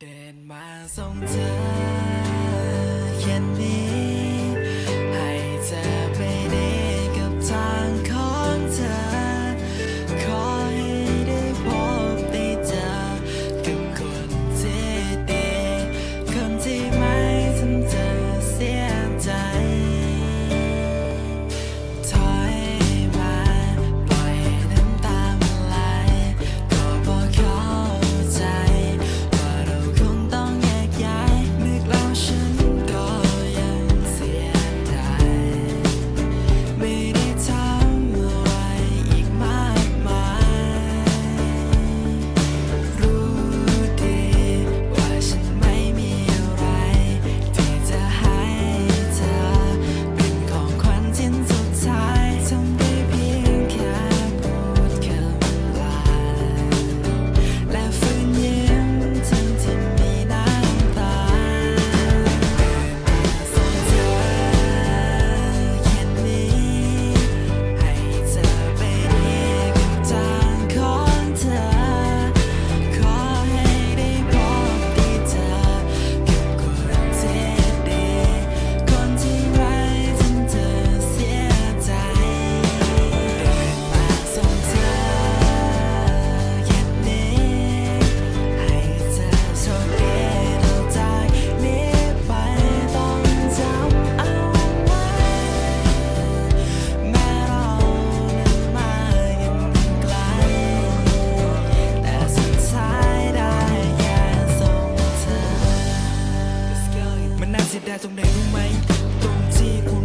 เดินมาส่งเธอแค่นี้ ไมตรงที่คุณ